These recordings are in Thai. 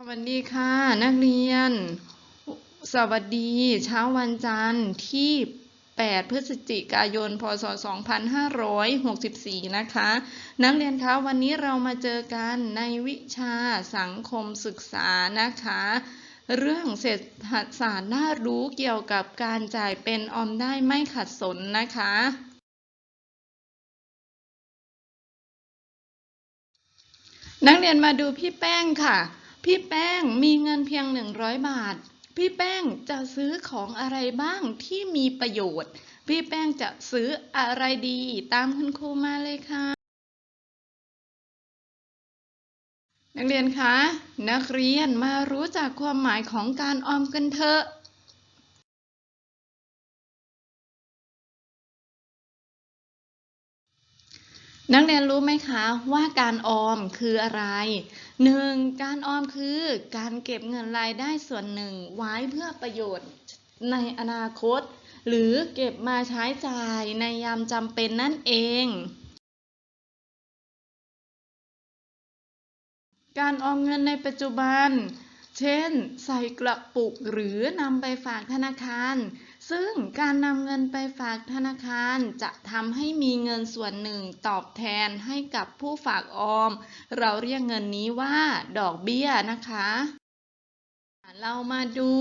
สวัสดีค่ะ นักเรียน สวัสดีเช้าวันจันทร์ที่ 8 พฤศจิกายน พศ 2564 นะคะ นักเรียนคะวันนี้เรามาเจอกันในวิชาสังคมศึกษานะคะ เรื่องเศรษฐศาสตร์น่ารู้เกี่ยวกับการจ่ายเป็นออมได้ไม่ขัดสนนะคะนักเรียนมาดูพี่แป้งค่ะ พี่แป้งมีเงินเพียง 100 บาท พี่แป้งจะซื้อของอะไรบ้างที่มีประโยชน์ พี่แป้งจะซื้ออะไรดี ตามคุณครูมาเลยค่ะ นักเรียนคะ นักเรียนมารู้จักความหมายของการออมกันเถอะนักเรียนรู้ไหมคะว่าการออมคืออะไร 1. การออมคือการเก็บเงินรายได้ส่วนหนึ่งไว้เพื่อประโยชน์ในอนาคต หรือเก็บมาใช้จ่ายในยามจำเป็นนั่นเอง การออมเงินในปัจจุบัน เช่น ใส่กระปุกหรือนำไปฝากธนาคาร ซึ่งการนำเงินไปฝากธนาคารจะทำให้มีเงินส่วนหนึ่งตอบแทนให้กับผู้ฝากออม เราเรียกเงินนี้ว่าดอกเบี้ยนะคะ เรามาดู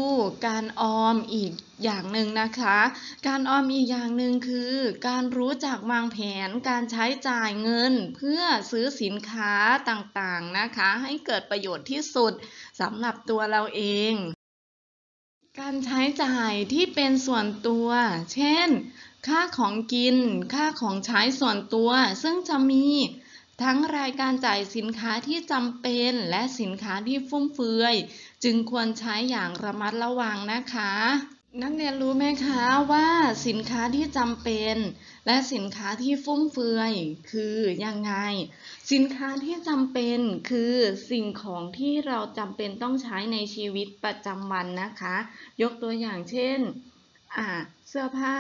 การออมอีกอย่างหนึ่งนะคะ การออมอีกอย่างหนึ่งคือ การรู้จักวางแผนการใช้จ่ายเงินเพื่อซื้อสินค้าต่างๆนะคะ ให้เกิดประโยชน์ที่สุดสำหรับตัวเราเอง การใช้จ่ายที่เป็นส่วนตัว เช่น ค่าของกิน ค่าของใช้ส่วนตัว ซึ่งจะมี ทั้งรายการจ่ายสินค้าที่จำเป็นและสินค้าที่ฟุ่มเฟือย จึงควรใช้อย่างระมัดระวังนะคะ นักเรียนรู้ไหมคะว่าสินค้าที่จำเป็น และสินค้าที่ฟุ่มเฟือยคือยังไง สินค้าที่จำเป็นคือสิ่งของที่เราจำเป็นต้องใช้ในชีวิตประจำวันนะคะ ยกตัวอย่างเช่นเสื้อผ้า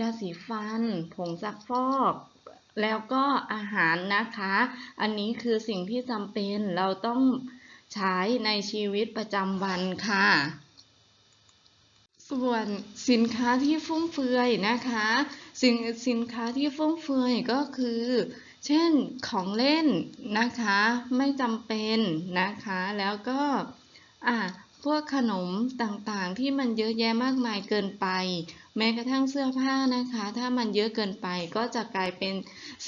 ยาสีฟัน ผงซักฟอก แล้วก็อาหารนะคะ อันนี้คือสิ่งที่จำเป็นเราต้องใช้ในชีวิตประจำวันค่ะ ส่วนสินค้าที่ฟุ่มเฟือยนะคะสินสินค้าที่ฟุ่มเฟือยก็คือ เช่นของเล่นนะคะไม่จำเป็นนะคะแล้วก็อะพวกขนมต่างๆที่มันเยอะแยะมากมายเกินไป แม้กระทั่งเสื้อผ้านะคะ ถ้ามันเยอะเกินไปก็จะกลายเป็น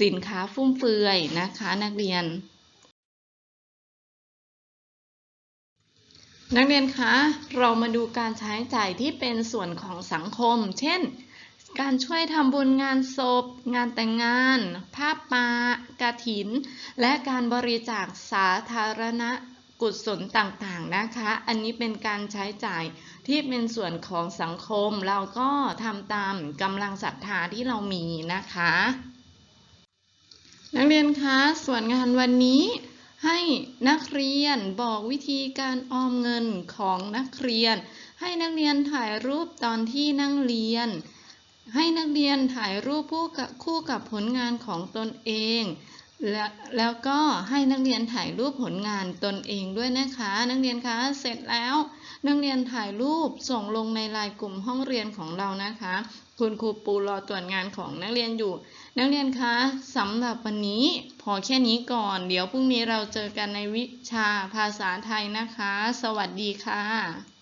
สินค้าฟุ่มเฟือยนะคะ นักเรียน นักเรียนคะ เรามาดูการใช้จ่ายที่เป็นส่วนของสังคม เช่น การช่วยทำบุญงานศพ งานแต่งงานผ้าป่ากระถิน และการบริจาคสาธารณกุศลต่างๆนะคะ อันนี้เป็นการใช้จ่ายที่เป็นส่วนของสังคม เราก็ทำตามกำลังศรัทธาที่เรามีนะคะ นักเรียนคะ ส่วนงานวันนี้ ให้นักเรียนบอกวิธีการออมเงินของนักเรียน ให้นักเรียนถ่ายรูปตอนที่นั่งเรียน ให้นักเรียนถ่ายรูปคู่กับคู่กับผลงานของตนเอง และแล้วก็ให้นักเรียนถ่ายรูปผลงานตนเองด้วยนะคะ นักเรียนคะเสร็จแล้วนักเรียนถ่ายรูปส่งลงในไลน์กลุ่มห้องเรียนของเรานะคะ คุณครูปูรอตรวจงานของนักเรียนอยู่ นักเรียนคะสำหรับวันนี้ พอแค่นี้ก่อน เดี๋ยวพรุ่งนี้เราเจอกันในวิชาภาษาไทยนะคะ สวัสดีค่ะ